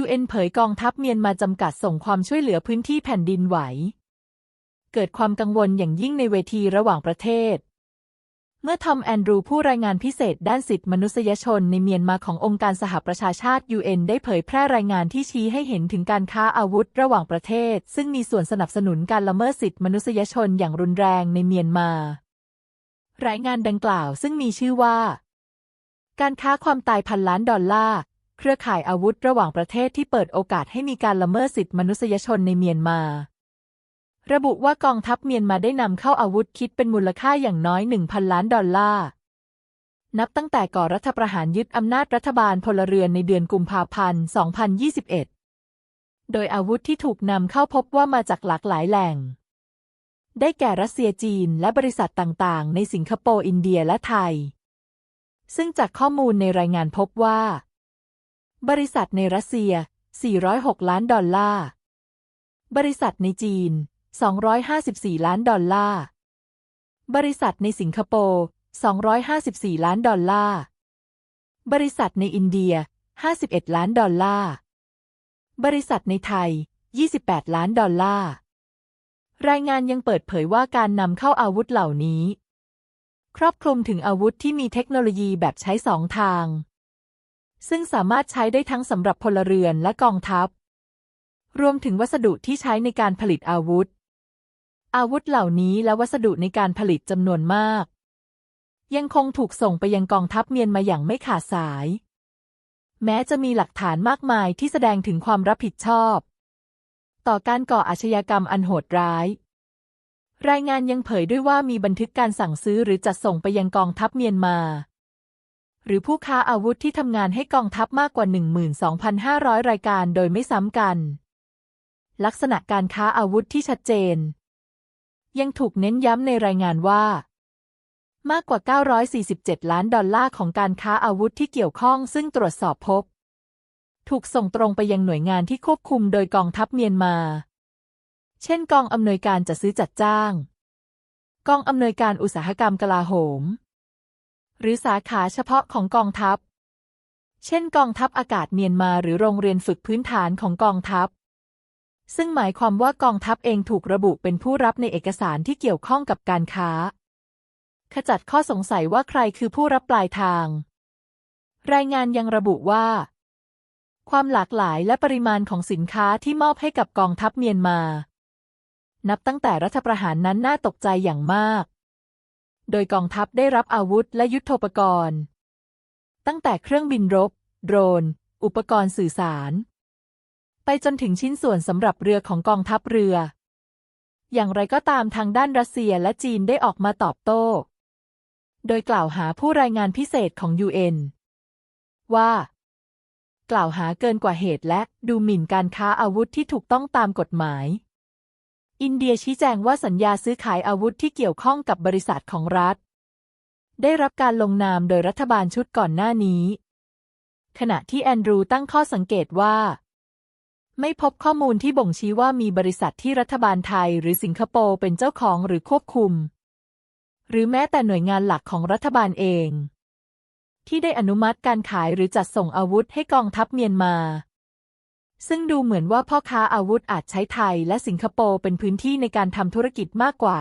UN เผยกองทัพเมียนมาจำกัดส่งความช่วยเหลือพื้นที่แผ่นดินไหว เกิดความกังวลอย่างยิ่งในเวทีระหว่างประเทศ เมื่อทอมแอนดรูผู้รายงานพิเศษด้านสิทธิมนุษยชนในเมียนมาขององค์การสหประชาชาติ UN ได้เผยแพร่รายงานที่ชี้ให้เห็นถึงการค้าอาวุธระหว่างประเทศ ซึ่งมีส่วนสนับสนุนการละเมิดสิทธิมนุษยชนอย่างรุนแรงในเมียนมา รายงานดังกล่าวซึ่งมีชื่อว่าการค้าความตายพันล้านดอลลาร์ เครือข่ายอาวุธระหว่างประเทศที่เปิดโอกาสให้มีการละเมิดสิทธิมนุษยชนในเมียนมา ระบุว่ากองทัพเมียนมาได้นำเข้าอาวุธคิดเป็นมูลค่าอย่างน้อย 1,000 ล้านดอลลาร์ นับตั้งแต่ก่อรัฐประหารยึดอำนาจรัฐบาลพลเรือนในเดือนกุมภาพันธ์ 2021 โดยอาวุธที่ถูกนำเข้าพบว่ามาจากหลากหลายแหล่ง ได้แก่รัสเซียจีน และบริษัทต่างๆ ในสิงคโปร์อินเดียและไทย ซึ่งจากข้อมูลในรายงานพบว่า บริษัทในรัสเซีย 406 ล้านดอลลาร์ บริษัทในจีน 254 ล้านดอลลาร์ บริษัทในสิงคโปร์ 254 ล้านดอลลาร์ บริษัทในอินเดีย 51 ล้านดอลลาร์ บริษัทในไทย 28 ล้านดอลลาร์ รายงานยังเปิดเผยว่าการนำเข้าอาวุธเหล่านี้ ครอบคลุมถึงอาวุธที่มีเทคโนโลยีแบบใช้สองทาง ซึ่งสามารถใช้ได้ทั้งสำหรับพลเรือนและกองทัพ รวมถึงวัสดุที่ใช้ในการผลิตอาวุธ อาวุธเหล่านี้และวัสดุในการผลิตจำนวนมาก ยังคงถูกส่งไปยังกองทัพเมียนมาอย่างไม่ขาดสาย แม้จะมีหลักฐานมากมายที่แสดงถึงความรับผิดชอบ ต่อการก่ออาชญากรรมอันโหดร้ายรายงานยังเผยด้วยว่ามีบันทึกการสั่งซื้อหรือจัดส่งไปยังกองทัพเมียนมา หรือผู้ค้าอาวุธที่ทำงานให้กองทัพมากกว่า 12,500 รายการโดยไม่ซ้ำกัน ลักษณะการค้าอาวุธที่ชัดเจน ยังถูกเน้นย้ำในรายงานว่า มากกว่า 947 ล้านดอลลาร์ของการค้าอาวุธที่เกี่ยวข้องซึ่งตรวจสอบพบ ถูกส่งตรงไปยังหน่วยงานที่ควบคุมโดยกองทัพเมียนมา เช่น กองอำนวยการจัดซื้อจัดจ้าง กองอำนวยการอุตสาหกรรมกลาโหม หรือสาขาเฉพาะของกองทัพ เช่นกองทัพอากาศเมียนมาหรือโรงเรียนฝึกพื้นฐานของกองทัพ ซึ่งหมายความว่ากองทัพเองถูกระบุเป็นผู้รับในเอกสารที่เกี่ยวข้องกับการค้า ขจัดข้อสงสัยว่าใครคือผู้รับปลายทาง รายงานยังระบุว่า ความหลากหลายและปริมาณของสินค้าที่มอบให้กับกองทัพเมียนมา นับตั้งแต่รัฐประหารนั้นน่าตกใจอย่างมาก โดยกองทัพได้รับอาวุธและยุทโธปกรณ์ ตั้งแต่เครื่องบินรบ โดรน อุปกรณ์สื่อสาร ไปจนถึงชิ้นส่วนสำหรับเรือของกองทัพเรือ อย่างไรก็ตามทางด้านรัสเซียและจีนได้ออกมาตอบโต้ โดยกล่าวหาผู้รายงานพิเศษของ UN ว่า กล่าวหาเกินกว่าเหตุและดูหมิ่นการค้าอาวุธที่ถูกต้องตามกฎหมาย อินเดียชี้แจงว่าสัญญาซื้อขายอาวุธที่เกี่ยวข้องกับบริษัทของรัฐ ได้รับการลงนามโดยรัฐบาลชุดก่อนหน้านี้ ขณะที่แอนดรูตั้งข้อสังเกตว่า ไม่พบข้อมูลที่บ่งชี้ว่ามีบริษัทที่รัฐบาลไทยหรือสิงคโปร์เป็นเจ้าของหรือควบคุม หรือแม้แต่หน่วยงานหลักของรัฐบาลเอง ที่ได้อนุมัติการขายหรือจัดส่งอาวุธให้กองทัพเมียนมา ซึ่งดูเหมือนว่าพ่อค้าอาวุธอาจใช้ไทยและสิงคโปร์เป็นพื้นที่ในการทำธุรกิจมากกว่า